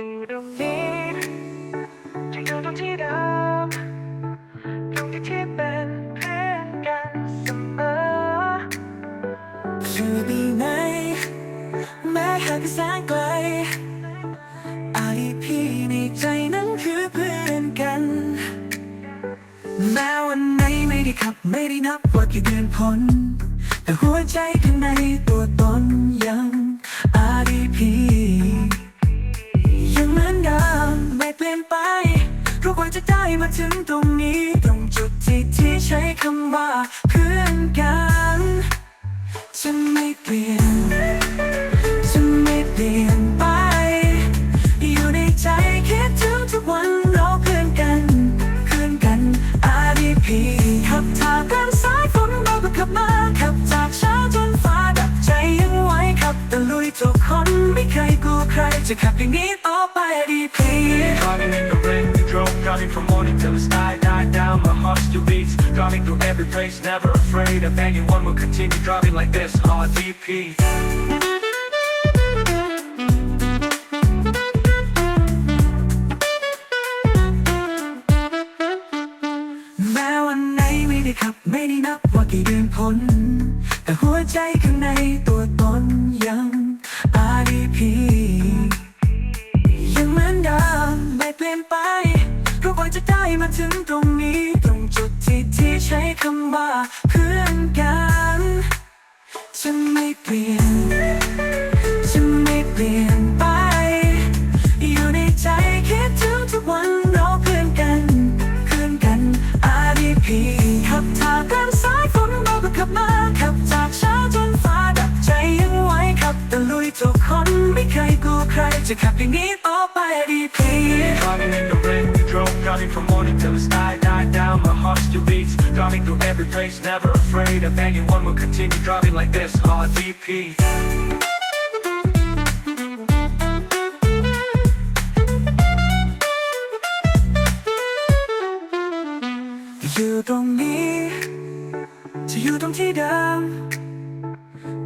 อยู่ตรงนี้จะอยู่ตรงที่เดิมตรงที่ที่เป็นเพื่อนกันเสมอจะดีไหมแม้ห่างแสนไกล IP ในใจนั้นคือเพื่อนกัน แม้วันไหนไม่ได้ขับไม่ได้นับว่ากี่เดือนพ้นแต่หัวใจข้างในตัวตนะได้มาถึงตรงนี้ ตรงจุดที่ที่ใช้คำว่าเพื่อนกันจะไม่เปลี่ยนจะไม่เปลี่ยนไป อยู่ในใจคิดถึงทุกวันเราเพื่อนกันเพื่อนกัน RDP ขับทางกันสายฝนเราก็ขับมาขับจากเช้าจนฟ้าดับใจยังไหวขับตะลุยทุกคนไม่เคยกลัวใครจะขับอย่างนี้ต่อไป RDP from morning till the sky died down. My heart still beats, driving through every place, never afraid of anyone. Will continue driving like this, RDP. แม้วันไหนไม่ได้ขับไม่ได้นับว่ากี่เดือนพ้น แต่หัวใจข้างในตัวตน ถึงตรงนี้ตรงจุดที่ที่ใช้คำว่าเพื่อนกันจะไม่เปลี่ยนจะไม่เปลี่ยนไป อยู่ในใจคิดถึงทุกวันเราเพื่อนกันเพื่อนกัน RDP ขับทางกันสายฝนเราก็ขับมาขับจากเช้าจนฟ้าดับใจยังไหวขับตะลุยทุกคนไม่เคยกลัวใครจะขับอย่างนี้ต่อไป RDP every place, never afraid of anyone. Will continue driving like this, RDP. อยู่ตรงนี้จะอยู่ตรงที่เดิม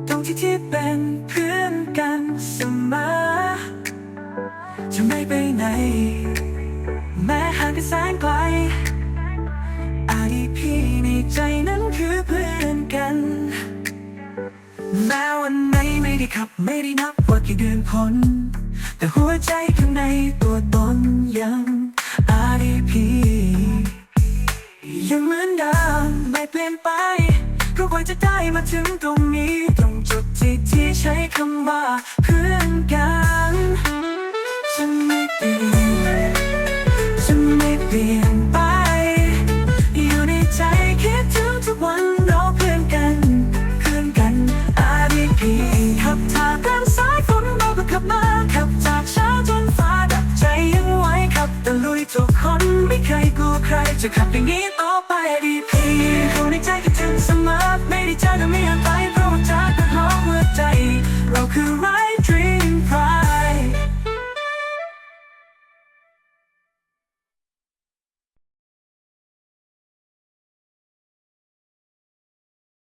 ตรงที่ที่เป็นเพื่อนกันเสมอจะไม่ไปไหน แม้ห่างกันแสนไกล แล้วันไหนไม่ได้ขับไม่ได้นับว่ากี่เดือนพ้นแต่หัวใจข้างในตัวตนยัง RDP ยังเหมือนเดิมไม่เปลี่ยนไปก็กว่าจะได้มาถึงตรงนี้ ตรงจุดที่ที่ใช้คำว่าเพื่อนกัน นไม่เคยกลัวใคร จะขับอย่างนี้ต่อไป RDP อยู่ในใจคิดถึงเสมอไม่ได้เจอแต่ไม่อยากไป